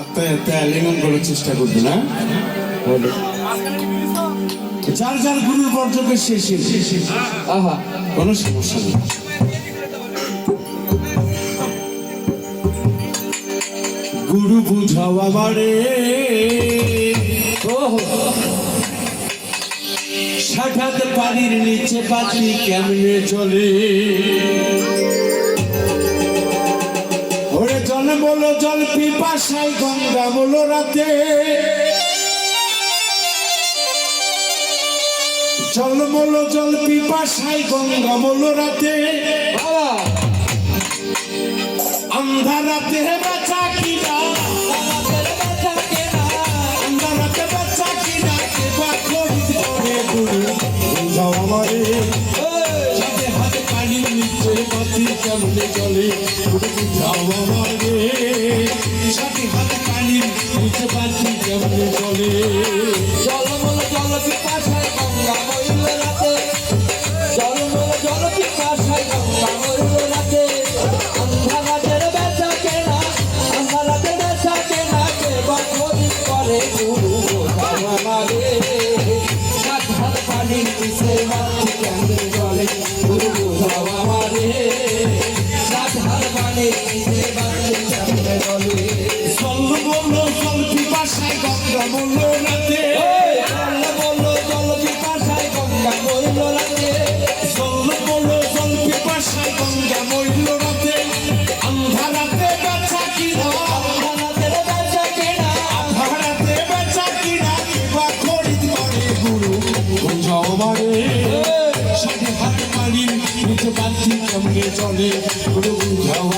আত্মা এতে আলিঙ্গন করার চেষ্টা করবে না? যার যার গুরুর বর্জকে শেষে আহা কোনো সমস্যা নেই। গুরু বুঝাও আমারে। সাক্ষাৎ পানির নিচে পাখি কেমনে চলে? বলো জল পিপাসায় গঙ্গা বলো রাতে। জল বলো জল পিপাসায় গঙ্গা বলো রাতে। বাবা আন্ধারাতে বাঁচা কিনা। আন্ধারাতে বাঁচা কিনা আমারে। বাতি চলে বুঝাও আমারে সাথে হাতে পানির নিচে বাতি কেমনে চলে। জলমল জল পিপাসায় গঙ্গা মইল রাতে। জলমল জল পিপাসায় গঙ্গা মইল রাতে। আন্ধারাতের বেচা কেনা আন্ধারাতের বেচা কেনা, কে বকরি করে গুরু আমারে? সাত হাত পানির পিছে মাটি কেন্দ্রে জলে গুরু বোঝাও পিপাসায় গঙ্গা বলল রাতে বলল বলল জল পিপাসায় গঙ্গা মইল রাতে জল বলল জল পিপাসায় গঙ্গা মইল রাতে আন্ধারাতে বাঁচা কিনা আন্ধারাতের বেচা কেনা ভাড়াতে বেচা কিনা কিবা খরিদ করে গুরু বুঝাও আমারে সাথে হাতে পানির নিচে বালতি কেমনে চলে গুরু বুঝাও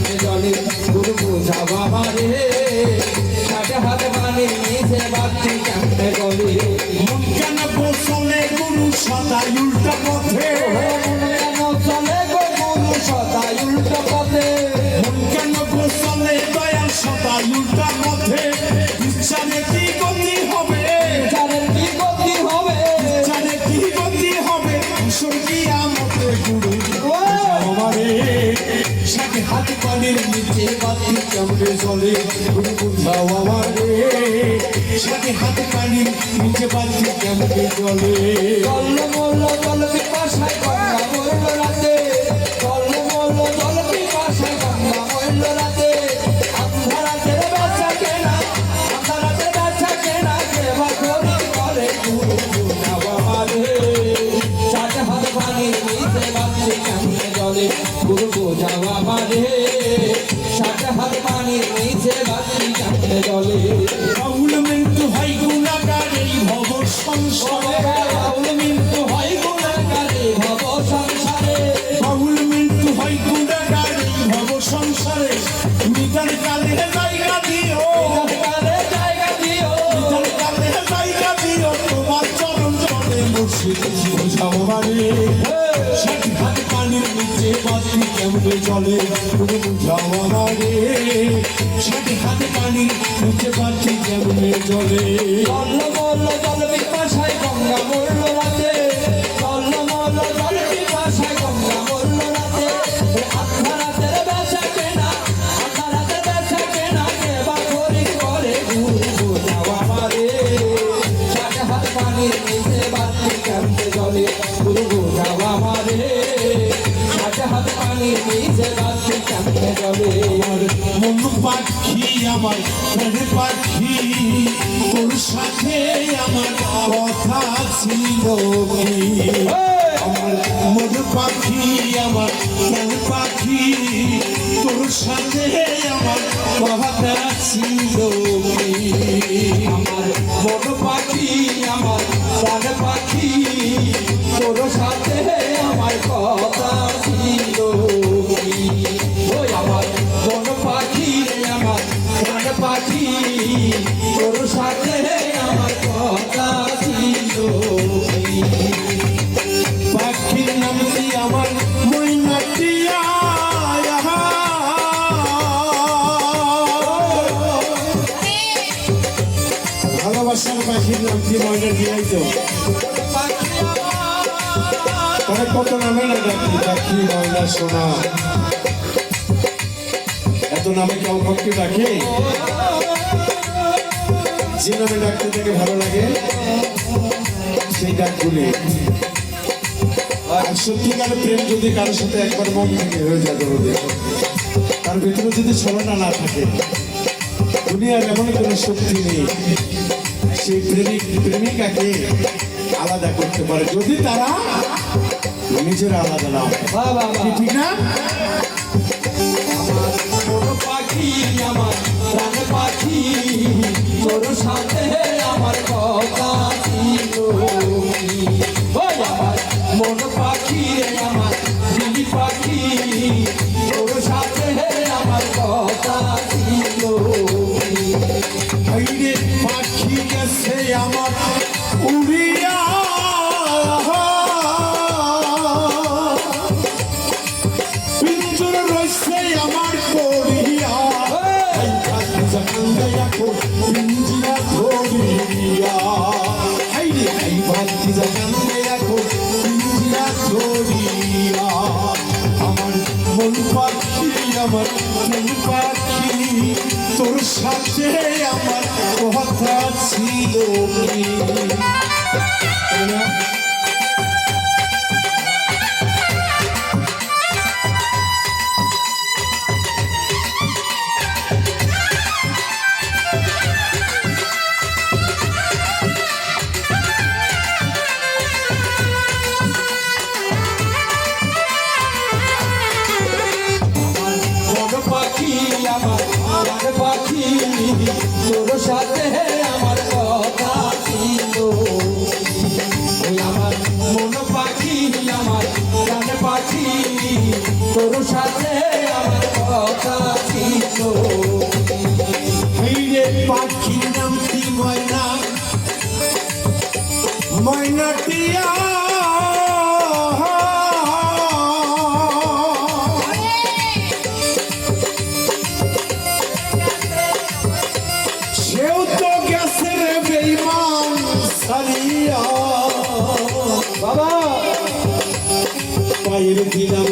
হাত পানির নিচে বাতি কেমনে চলে বুঝাও আমারে। সাথে হাত পানির নিচে বাতি কেমনে চলে গুরু মানে? বাবারে সাত হাত পানির নিচে বাতি কেমনে জলে। রাহুল মৃত্যু হয় গুণাগার এই ভব সংসারে। রাহুল মৃত্যু হয় গুণাগারে ভব সংসারে। রাহুল মৃত্যু হয় গুণাগার এই ভব সংসারে। জল। জল পিপাসায় গঙ্গা মরল রাতে। জল মল জল পিপাসায় গঙ্গা মরল রাতে। আধা রাতের বেচা কেনা আধা রাতের বেচা কেনা কে বা করে ঘুরবো যাওয়া মারে সাত হাত পানির নিচে বাতি কেমতে জলে ঘুরবো যাওয়া মারে সাত হাত পানির নিচে বাতি কেমতে জলে। আমার মন পাখি আমার প্রাণ পাখি তোর সাথে আমার কথা ছিল আমার মন পাখি, আমার প্রাণ পাখি। তোর সাথে আমার কথা ছিল আমার বড় পাখি, আমার প্রাণ পাখি। তোর সাথে কত নামে না ডাকি পাখি, ময়না, সোনা। এত নামে কেউ কাউকে ডাকে যে নামে ডাকতে থেকে ভালো লাগে, সেই ডাকগুলি আর সত্যিকার প্রেম যদি কারোর সাথে একবার মন থেকে হয়ে যায় দরদে তার ভিতরে যদি ছলনা না থাকে, দুনিয়ার এমন কোনো শক্তি নেই, সেই প্রেমিক প্রেমিকাকে আলাদা করতে পারে। যদি তারা নিজেরা আলাদা নাম ঠিক না? পাখি আমার পাখি সাথে পাখি তোর সাথে আমার কথা ছিল সাথে আমার কথা ছিল। হাইরে পাখির নাম কি ময়না ময়নাটিয়া সেও তো গেছে বাবা, পায়ের দিলাম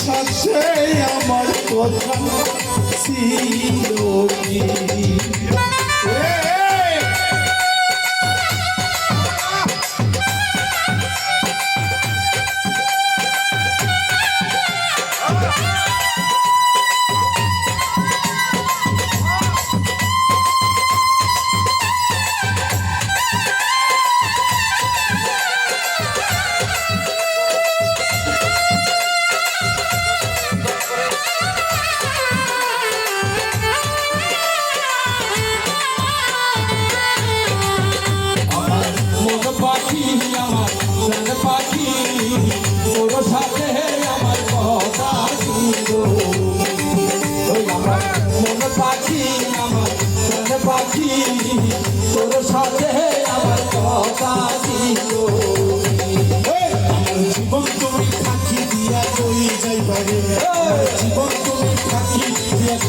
সাথে আমার কথা ছিল কি?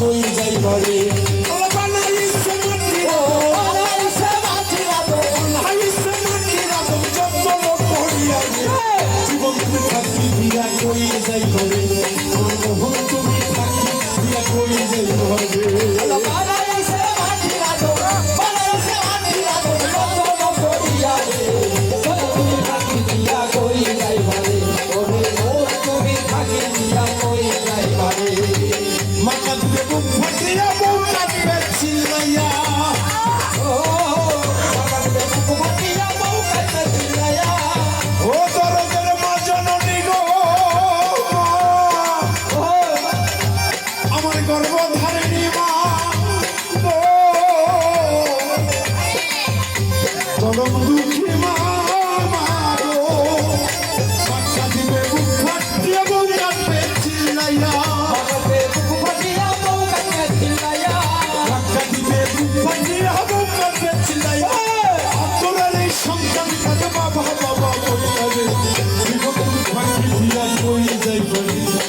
কই যাইবারে আল্লাহ আমার গর্ভধারিণী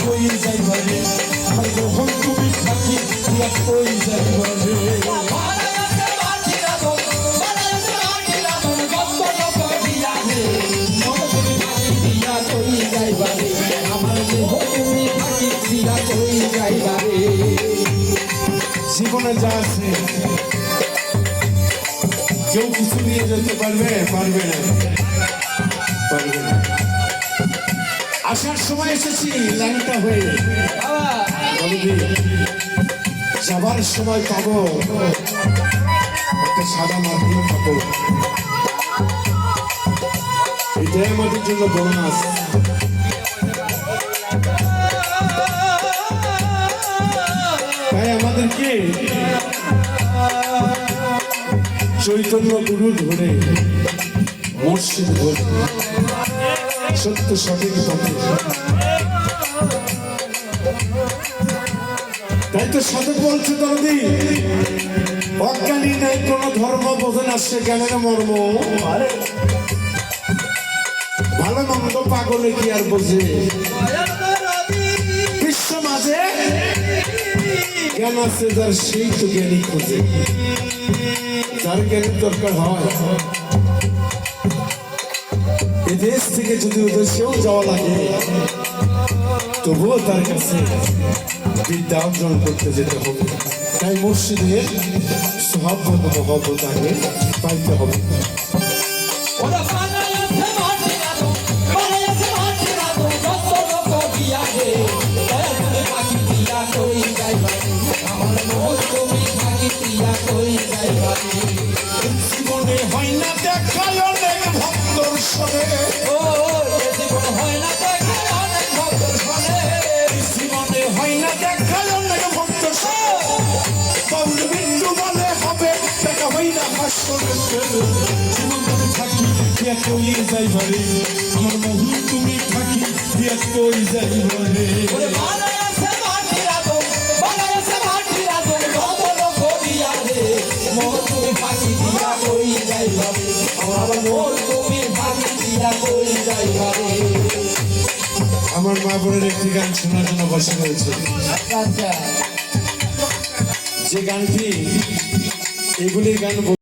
কই যাইবরে আর যখন তুমি থাকি দিয়া কই যাইবারে জীবনে যা আছে, কেউ কিছু নিয়ে যেতে পারবে? পারবে না। পারবে না। আসার সময় এসেছি, লাইনটা হয়ে যাবার সময় পাবো। একটা সাদা মাধ্যম পাবো এটাই আমাদের জন্য বোনাস তাই আমাদেরকে চৈতন্য গুরু ধরে মসজিদ ধরে সত্য সঠিক তাই তো সাধক বলছে দরদি অজ্ঞানী নাই কোন ধর্ম বোঝে না জ্ঞানের মর্ম ভালো মন্দ পাগলে কি আর বোঝে বিশ্ব মাঝে জ্ঞান আছে যার সেই তো জ্ঞানী খোঁজে যার জ্ঞানের দরকার হয় এ দেশ থেকে যদি সেও যাওয়া লাগে, তবুও তার কাছে বিদ্যা অর্জন করতে যেতে হবে। তাই মসজিদের সহাব্বত মহব্বত আগে পাইতে হবে। কই যাইবারে আমার মহুল তুমি থাকি দিয়া কই যাইবারে আমার মা বোনের একটি গান শোনার জন্য বসে রয়েছে। আচ্ছা। যে গানটি এগুলি গান